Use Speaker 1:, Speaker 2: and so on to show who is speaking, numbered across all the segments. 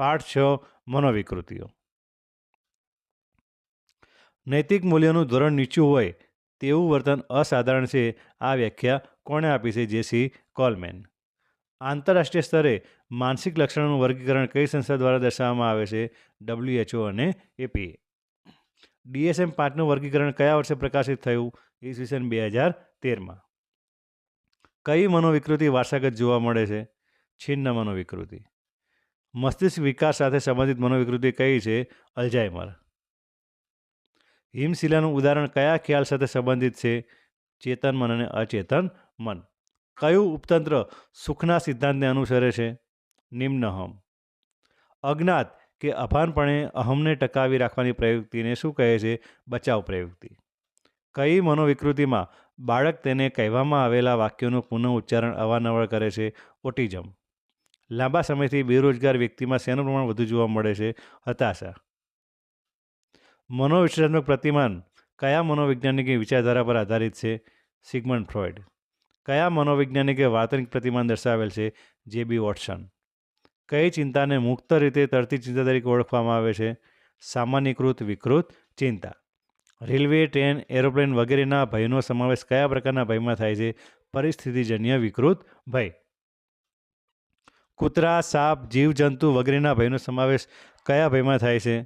Speaker 1: પાઠ છ મનોવિકૃતિઓ. નૈતિક મૂલ્યોનું ધોરણ નીચું હોય તેવું વર્તન અસાધારણ છે, આ વ્યાખ્યા કોણે આપી છે જેસી કોલમેન. આંતરરાષ્ટ્રીય સ્તરે માનસિક લક્ષણોનું વર્ગીકરણ કઈ સંસ્થા દ્વારા દર્શાવવામાં આવે છે? ડબલ્યુએચઓ અને એપીએ ડીએસએમ પાંચનું વર્ગીકરણ કયા વર્ષે પ્રકાશિત થયું? ઈસવીસન બે હજાર તેરમાં. કઈ મનોવિકૃતિ વારસાગત જોવા મળે છે? છિન્ન મનોવિકૃતિ. મસ્તિષ્ક વિકાસ સાથે સંબંધિત મનોવિકૃતિ કઈ છે? અલ્ઝાઇમર. હિમશિલાનું ઉદાહરણ કયા ખ્યાલ સાથે સંબંધિત છે? ચેતન મન અને અચેતન મન. કયું ઉપતંત્ર સુખના સિદ્ધાંતને અનુસરે છે? નિમ્નહમ અજ્ઞાત કે અભાનપણે અહમને ટકાવી રાખવાની પ્રયુક્તિને શું કહે છે? બચાવ પ્રયુક્તિ. કઈ મનોવિકૃતિમાં બાળક તેને કહેવામાં આવેલા વાક્યોનું પુનઃ ઉચ્ચારણ અવારનવાર કરે છે? ઓટિઝમ. લાંબા સમયથી બેરોજગાર વ્યક્તિમાં શેનું પ્રમાણ વધુ જોવા મળે છે? હતાશા. મનોવિશ્લેષણાત્મક પ્રતિમાન કયા મનોવૈજ્ઞાનિકની વિચારધારા પર આધારિત છે? Sigmund Freud. કયા મનોવૈજ્ઞાનિકે વાર્તનિક પ્રતિમાન દર્શાવેલ છે? જે બી વોટસન. કઈ ચિંતાને મુક્ત રીતે તરતી ચિંતા તરીકે ઓળખવામાં આવે છે? સામાન્યકૃત, વિકૃત, ચિંતા. રેલવે, ટ્રેન, એરોપ્લેન વગેરેના ભયનો સમાવેશ કયા પ્રકારના ભયમાં થાય છે? પરિસ્થિતિજન્ય, વિકૃત, ભય. કૂતરા, સાપ, જીવજંતુ વગેરેના ભયનો સમાવેશ કયા ભયમાં થાય છે?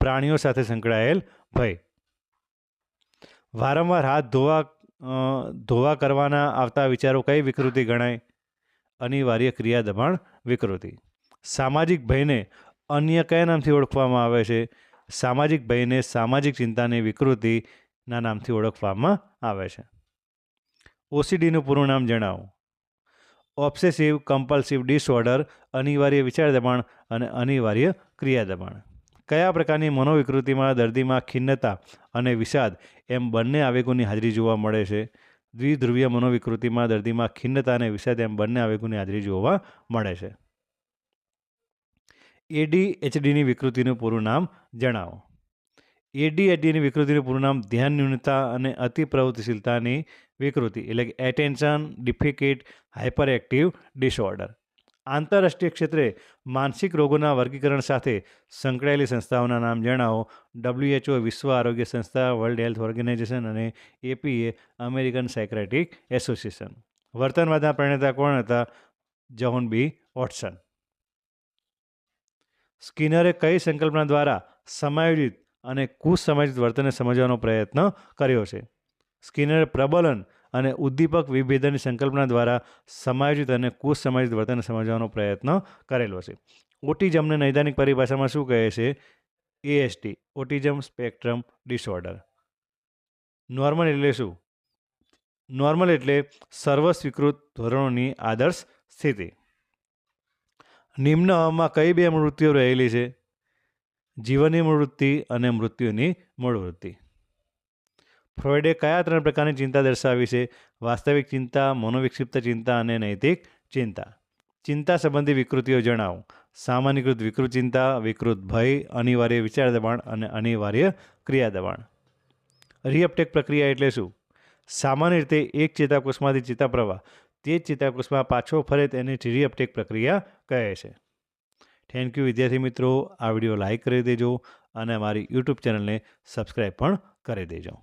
Speaker 1: પ્રાણીઓ સાથે સંકળાયેલ ભય. વારંવાર હાથ ધોવા ધોવા કરવાના આવતા વિચારો કઈ વિકૃતિ ગણાય? અનિવાર્ય ક્રિયા દબાણ વિકૃતિ. સામાજિક ભયને અન્ય કયા નામથી ઓળખવામાં આવે છે? સામાજિક ભયને સામાજિક ચિંતાની વિકૃતિના નામથી ઓળખવામાં આવે છે. ઓસીડીનું પૂરું નામ જણાવો. ઓબ્સેસિવ કમ્પલ્સિવ ડિસઓર્ડર, અનિવાર્ય વિચાર દબાણ અને અનિવાર્ય ક્રિયા દબાણ કયા પ્રકારની મનોવિકૃતિમાં દર્દીમાં ખિન્નતા અને વિષાદ એમ બંને આવેગોની હાજરી જોવા મળે છે? દ્વિધ્રુવીય મનોવિકૃતિમાં દર્દીમાં ખિન્નતા અને વિષાદ એમ બંને આવેગોની હાજરી જોવા મળે છે. એડીએચડીની વિકૃતિનું પૂરું નામ જણાવો. એડીએચડીની વિકૃતિનું પૂરું નામ ધ્યાન ન્યૂનતા અને અતિ પ્રવૃત્તિશીલતાની વિકૃતિ, એટલે કે attention deficit hyperactive disorder આંતરરાષ્ટ્રીય ક્ષેત્રે માનસિક રોગોના વર્ગીકરણ સાથે સંકળાયેલી સંસ્થાઓના નામ જણાવો. ડબ્લ્યુએચઓ વિશ્વ આરોગ્ય સંસ્થા વર્લ્ડ હેલ્થ ઓર્ગેનાઇઝેશન અને એપીએ અમેરિકન સાયક્રેટિક એસોસિએશન વર્તનવાદના પ્રણેતા કોણ હતા? જહોન બી વોટસન સ્કિનરે કઈ સંકલ્પના દ્વારા સમાયોજિત અને કુસમજ વર્તનને સમજવાનો પ્રયત્ન કર્યો છે. સ્કિનરે પ્રબલન અને ઉદ્દીપક વિભેદનની સંકલ્પના દ્વારા સમાયોજિત અને કુસમાયોજિત વર્તનને સમજવાનો પ્રયત્ન કરેલો છે. ઓટિઝમને નૈદાનિક પરિભાષામાં શું કહે છે? ASD autism spectrum disorder normal એટલે શું? નોર્મલ એટલે સર્વસ્વીકૃત ધોરણોની આદર્શ સ્થિતિ. નિમ્ન હવામાં કઈ બે મૃત્યુઓ રહેલી છે? જીવનની મૂળવૃત્તિ અને મૃત્યુની મૂળ વૃત્તિ. ફ્રોઇડે કયા ત્રણ પ્રકારની ચિંતા દર્શાવી છે? વાસ્તવિક ચિંતા, મનોવિક્ષિપ્ત ચિંતા અને નૈતિક ચિંતા. ચિંતા સંબંધી વિકૃતિઓ જણાવો. સામાન્યકૃત વિકૃત ચિંતા, વિકૃત ભય, અનિવાર્ય વિચાર દબાણ અને અનિવાર્ય ક્રિયા દબાણ. રીઅપટેક પ્રક્રિયા એટલે શું? સામાન્ય રીતે એક ચેતાકોષમાંથી ચેતાપ્રવાહ, તે જ ચેતાકોષમાં પાછો ફરે તેને રીઅપટેક પ્રક્રિયા કહે છે. થેન્ક યુ વિદ્યાર્થી મિત્રો. આ વીડિયો લાઈક કરી દેજો અને મારી યુટ્યુબ ચેનલને સબસ્ક્રાઈબ પણ કરી દેજો.